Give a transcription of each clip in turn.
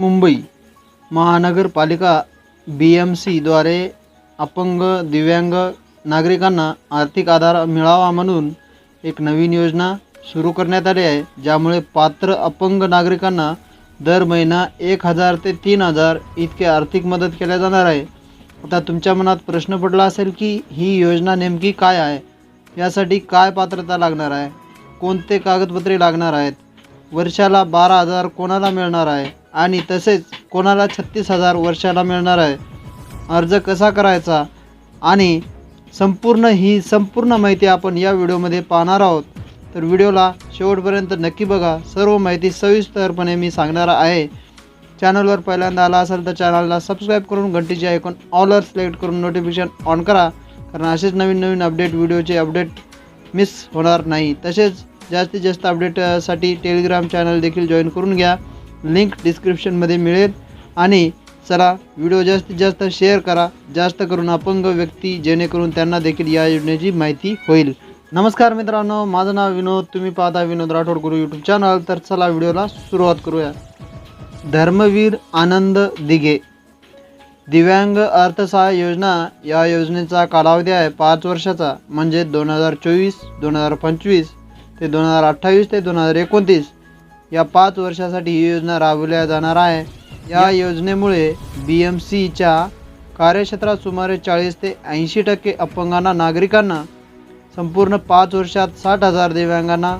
मुंबई महानगरपालिका बी एम सीद्वारे अपंग दिव्यांग नागरिकांना आर्थिक आधार मिळावा म्हणून एक नवीन योजना सुरू करण्यात आली आहे ज्यामुळे पात्र अपंग नागरिकांना दर महिना एक हजार ते तीन हजार इतके आर्थिक मदत केल्या जाणार आहे. आता तुमच्या मनात प्रश्न पडला असेल की ही योजना नेमकी काय आहे? यासाठी काय पात्रता लागणार आहे? कोणते कागदपत्रे लागणार आहेत? वर्षाला बारा हजार कोणाला मिळणार आहे? आणि तसेच कोणाला छत्तीस हजार वर्षाला मिळणार आहे? अर्ज कसा करायचा? आणि संपूर्ण ही संपूर्ण माहिती आपण या व्हिडिओमध्ये पाहणार आहोत. तर व्हिडिओला शेवटपर्यंत नक्की बघा. सर्व माहिती सविस्तरपणे मी सांगणार आहे. चॅनलवर पहिल्यांदा आला असेल तर चॅनलला सबस्क्राईब करून घंटीचे ऐकून ऑलर सिलेक्ट करून नोटिफिकेशन ऑन करा. कारण असेच नवीन नवीन अपडेट व्हिडिओचे अपडेट मिस होणार नाही. तसेच जास्तीत जास्त अपडेटसाठी टेलिग्राम चॅनल देखील जॉईन करून घ्या. लिंक डिस्क्रिप्शनमध्ये मिळेल. आणि चला व्हिडिओ जास्तीत जास्त शेअर करा. जास्त करून अपंग व्यक्ती जेणेकरून त्यांना देखील या योजनेची माहिती होईल. नमस्कार मित्रांनो माझं नाव विनोद. तुम्ही पाहता विनोद राठोड गुरु यूट्यूब चॅनल तर चला व्हिडिओला सुरुवात करूया. धर्मवीर आनंद दिघे. दिव्यांग अर्थसहाय्य योजना या योजनेचा कालावधी आहे पाच वर्षाचा. म्हणजे दोन हजार चोवीस दोन हजार पंचवीस ते दोन हजार अठ्ठावीस ते दोन हजार एकोणतीस. या पाच वर्षासाठी ही योजना राबवल्या जाणार आहे. या योजनेमुळे बी एम सीच्या कार्यक्षेत्रात सुमारे चाळीस ते ऐंशी टक्के अपंगांना नागरिकांना संपूर्ण पाच वर्षात साठ हजार दिव्यांगांना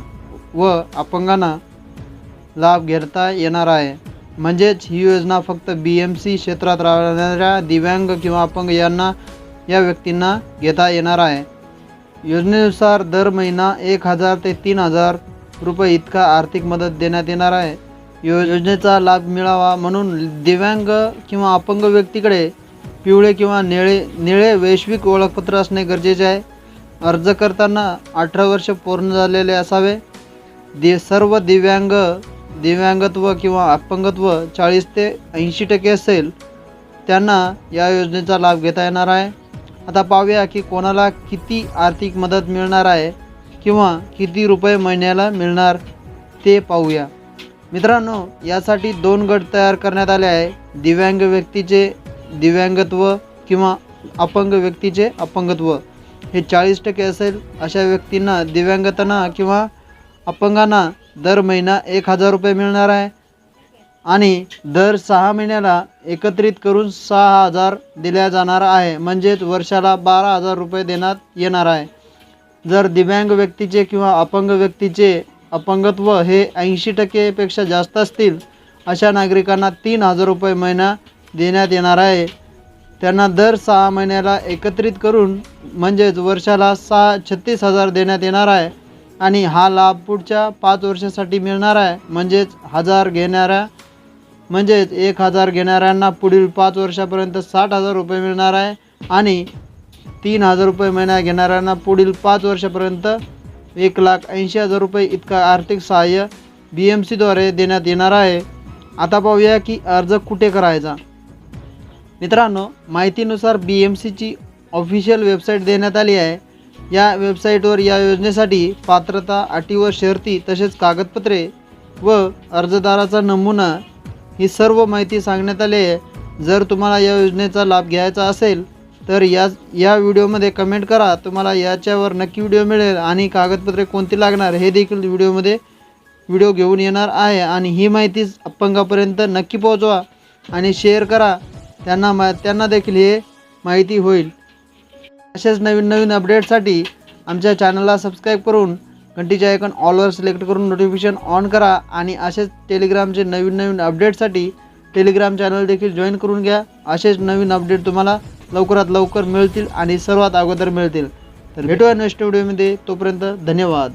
व अपंगांना लाभ घेता येणार आहे. म्हणजेच ही योजना फक्त बी एम सी क्षेत्रात राहणाऱ्या दिव्यांग किंवा अपंग यांना या व्यक्तींना घेता येणार आहे. योजनेनुसार दर महिना एक हजार ते तीन हजार रुपये इतका आर्थिक मदत देण्यात येणार आहे. योजनेचा लाभ मिळावा म्हणून दिव्यांग किंवा अपंग व्यक्तीकडे पिवळे किंवा निळे निळे वैश्विक ओळखपत्र असणे गरजेचे आहे. अर्ज करताना अठरा वर्ष पूर्ण झालेले असावे. दि सर्व दिव्यांग दिव्यांगत्व किंवा अपंगत्व चाळीस ते ऐंशी टक्के असेल त्यांना या योजनेचा लाभ घेता येणार आहे. आता पाहूया की कोणाला किती आर्थिक मदत मिळणार आहे. किंवा किती रुपये महिन्याला मिळणार ते पाहूया. मित्रांनो यासाठी दोन गट तयार करण्यात आले आहे. दिव्यांग व्यक्तीचे दिव्यांगत्व किंवा अपंग व्यक्तीचे अपंगत्व. हे चाळीस टक्के असेल. अशा व्यक्तींना दिव्यांगतांना किंवा अपंगांना दर महिना एक हजार रुपये मिळणार आहे. आणि दर सहा महिन्याला एकत्रित करून सहा हजार दिल्या जाणार आहे. म्हणजेच वर्षाला बारा हजार रुपये देण्यात येणार आहे. जर दिव्यांग व्यक्तीचे किंवा अपंग व्यक्तीचे अपंगत्व हे ऐंशी टक्केपेक्षा जास्त असतील अशा नागरिकांना तीन हजार रुपये महिना देण्यात येणार आहे. त्यांना दर सहा महिन्याला एकत्रित करून म्हणजेच वर्षाला सहा छत्तीस हजार देण्यात येणार आहे आणि हा लाभ पुढच्या पाच वर्षासाठी मिळणार आहे. म्हणजेच हजार घेणाऱ्या म्हणजेच एक हजार घेणाऱ्यांना पुढील पाच वर्षापर्यंत साठ हजार रुपये मिळणार आहे आणि तीन हजार रुपये महिना घेणाऱ्यांना पुढील पाच वर्षापर्यंत एक लाख ऐंशी हजार रुपये इतका आर्थिक सहाय्य बी एम सीद्वारे देण्यात येणार आहे. आता पाहूया की अर्ज कुठे करायचा. मित्रांनो माहितीनुसार बी एम सीची ऑफिशियल वेबसाईट देण्यात आली आहे. या वेबसाईटवर या योजनेसाठी पात्रता अटी व शर्ती तसेच कागदपत्रे व अर्जदाराचा नमुना ही सर्व माहिती सांगण्यात आली आहे. जर तुम्हाला या योजनेचा लाभ घ्यायचा असेल तर या या व्हिडिओमध्ये कमेंट करा. तुम्हाला याच्यावर नक्की व्हिडिओ मिळेल आणि कागदपत्रे कोणती लागणार हे देखील व्हिडिओमध्ये व्हिडिओ घेऊन येणार आहे. आणि ही माहिती अपंगापर्यंत नक्की पोहोचवा आणि शेअर करा. त्यांना मा त्यांना देखील हे माहिती होईल. असेच नवीन नवीन अपडेटसाठी आमच्या चॅनलला सबस्क्राईब करून घंटीचे आयकॉन ऑलवर सिलेक्ट करून नोटिफिकेशन ऑन करा. आणि असेच टेलिग्रामचे नवीन नवीन अपडेटसाठी टेलिग्राम चॅनल देखील जॉईन करून घ्या. असेच नवीन अपडेट तुम्हाला लवकरात लवकर मिळतील आणि सर्वात अगोदर मिळतील. तर भेटूया नेक्स्ट व्हिडिओमध्ये तोपर्यंत धन्यवाद.